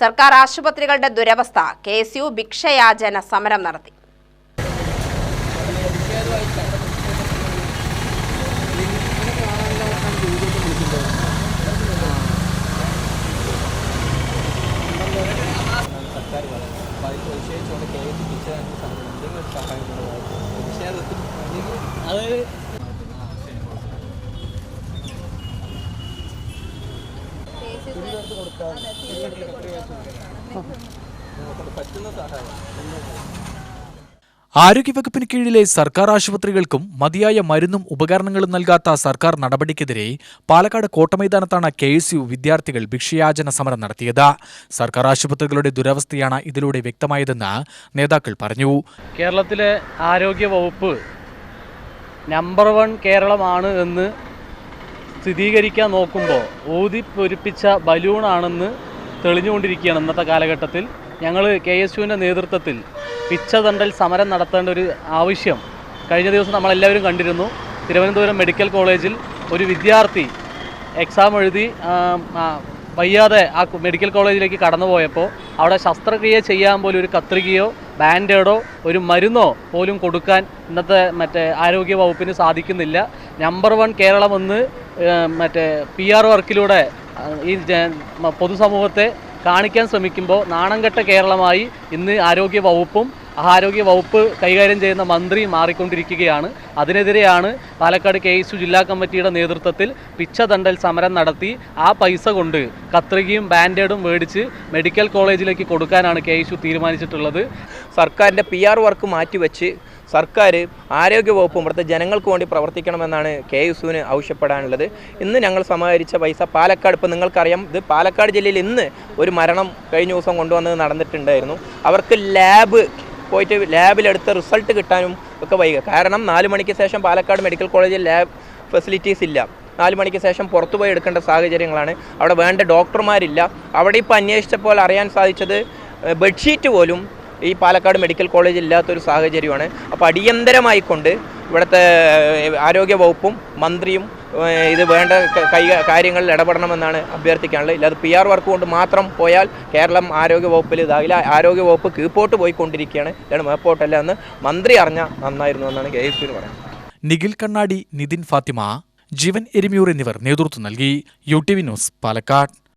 സർക്കാർ ആശുപത്രികളുടെ ദുരവസ്ഥ. കെ എസ് യു ഭിക്ഷയാചന സമരം നടത്തി. ആരോഗ്യവകുപ്പിന് കീഴിലെ സർക്കാർ ആശുപത്രികൾക്കും മതിയായ മരുന്നും ഉപകരണങ്ങളും നൽകാത്ത സർക്കാർ നടപടിക്കെതിരെ പാലക്കാട് കോട്ടമൈതാനത്താണ് കെ എസ് യു വിദ്യാർത്ഥികൾ ഭിക്ഷയാചന സമരം നടത്തിയത്. സർക്കാർ ആശുപത്രികളുടെ ദുരവസ്ഥയാണ് ഇതിലൂടെ വ്യക്തമായതെന്ന് നേതാക്കൾ പറഞ്ഞു. കേരളത്തിലെ ആരോഗ്യ വകുപ്പ് നമ്പർ വൺ കേരളമാണ് എന്ന് സ്ഥിരീകരിക്കാൻ നോക്കുമ്പോൾ ഊതിപ്പൊരിപ്പിച്ച ബലൂണാണെന്ന് തെളിഞ്ഞുകൊണ്ടിരിക്കുകയാണ് ഇന്നത്തെ കാലഘട്ടത്തിൽ. ഞങ്ങൾ കെ എസ് യുവിന്റെ നേതൃത്വത്തിൽ പിച്ചതണ്ടൽ സമരം നടത്തേണ്ട ഒരു ആവശ്യം കഴിഞ്ഞ ദിവസം നമ്മളെല്ലാവരും കണ്ടിരുന്നു. തിരുവനന്തപുരം മെഡിക്കൽ കോളേജിൽ ഒരു വിദ്യാർത്ഥി എക്സാം എഴുതി വയ്യാതെ ആ മെഡിക്കൽ കോളേജിലേക്ക് കടന്നു പോയപ്പോൾ അവിടെ ശസ്ത്രക്രിയ ചെയ്യാൻ പോലും ഒരു കത്രികയോ ബാൻഡേഡോ ഒരു മരുന്നോ പോലും കൊടുക്കാൻ ഇന്നത്തെ മറ്റേ ആരോഗ്യ വകുപ്പിന് സാധിക്കുന്നില്ല. നമ്പർ വൺ കേരളം ഒന്ന് മറ്റേ പി ആർ വർക്കിലൂടെ ഈ പൊതുസമൂഹത്തെ കാണിക്കാൻ ശ്രമിക്കുമ്പോൾ നാണംകെട്ട കേരളമായി ഇന്ന് ആരോഗ്യ വകുപ്പും ആരോഗ്യ വകുപ്പ് കൈകാര്യം ചെയ്യുന്ന മന്ത്രി മാറിക്കൊണ്ടിരിക്കുകയാണ്. അതിനെതിരെയാണ് പാലക്കാട് കെ എസ് ജില്ലാ കമ്മിറ്റിയുടെ നേതൃത്വത്തിൽ പിച്ചതണ്ടൽ സമരം നടത്തി ആ പൈസ കൊണ്ട് കത്രികയും ബാൻഡേഡും മേടിച്ച് മെഡിക്കൽ കോളേജിലേക്ക് കൊടുക്കാനാണ് കെ എസ് തീരുമാനിച്ചിട്ടുള്ളത്. സർക്കാരിന്റെ പി ആർ വർക്ക് മാറ്റിവെച്ച് സർക്കാർ ആരോഗ്യ വകുപ്പ് ഇവിടുത്തെ ജനങ്ങൾക്ക് വേണ്ടി പ്രവർത്തിക്കണമെന്നാണ് കെ യുസുവിന് ആവശ്യപ്പെടാനുള്ളത്. ഇന്ന് ഞങ്ങൾ സമാഹരിച്ച പൈസ പാലക്കാട് ഇപ്പോൾ നിങ്ങൾക്കറിയാം ഇത് പാലക്കാട് ജില്ലയിൽ ഇന്ന് ഒരു മരണം കഴിഞ്ഞ ദിവസം കൊണ്ടുവന്നത് നടന്നിട്ടുണ്ടായിരുന്നു. അവർക്ക് ലാബ് പോയിട്ട് ലാബിലെടുത്ത റിസൾട്ട് കിട്ടാനും ഒക്കെ വൈകുക കാരണം നാല് മണിക്ക് ശേഷം പാലക്കാട് മെഡിക്കൽ കോളേജിൽ ലാബ് ഫെസിലിറ്റീസ് ഇല്ല. നാല് മണിക്ക് ശേഷം പുറത്തു പോയി എടുക്കേണ്ട സാഹചര്യങ്ങളാണ്. അവിടെ വേണ്ട ഡോക്ടർമാരില്ല. അവിടെ ഇപ്പോൾ അന്വേഷിച്ചപ്പോൾ അറിയാൻ സാധിച്ചത് ബെഡ്ഷീറ്റ് പോലും ഈ പാലക്കാട് മെഡിക്കൽ കോളേജ് ഇല്ലാത്തൊരു സാഹചര്യമാണ്. അപ്പോൾ അടിയന്തരമായിക്കൊണ്ട് ഇവിടുത്തെ ആരോഗ്യ വകുപ്പും മന്ത്രിയും ഇത് വേണ്ട ക- കാര്യങ്ങളിൽ ഇടപെടണമെന്നാണ് അഭ്യർത്ഥിക്കാനുള്ളത്. ഇല്ലാതെ പി ആർ വർക്ക് കൊണ്ട് മാത്രം പോയാൽ കേരളം ആരോഗ്യ വകുപ്പിൽ ഇതാകില്ല ആരോഗ്യ വകുപ്പ് കീഴ്പോട്ട് പോയിക്കൊണ്ടിരിക്കുകയാണ്. ഇതാണ് മേപ്പോട്ടല്ല എന്ന് മന്ത്രി അറിഞ്ഞാൽ നന്നായിരുന്നു എന്നാണ് കെ എസ് പറയുന്നത്. നിഖിൽ കണ്ണാടി നിതിൻ ഫാത്തിമ ജീവൻ എരിമിയൂർ എന്നിവർ നേതൃത്വം നൽകി. U T V news Palakkad.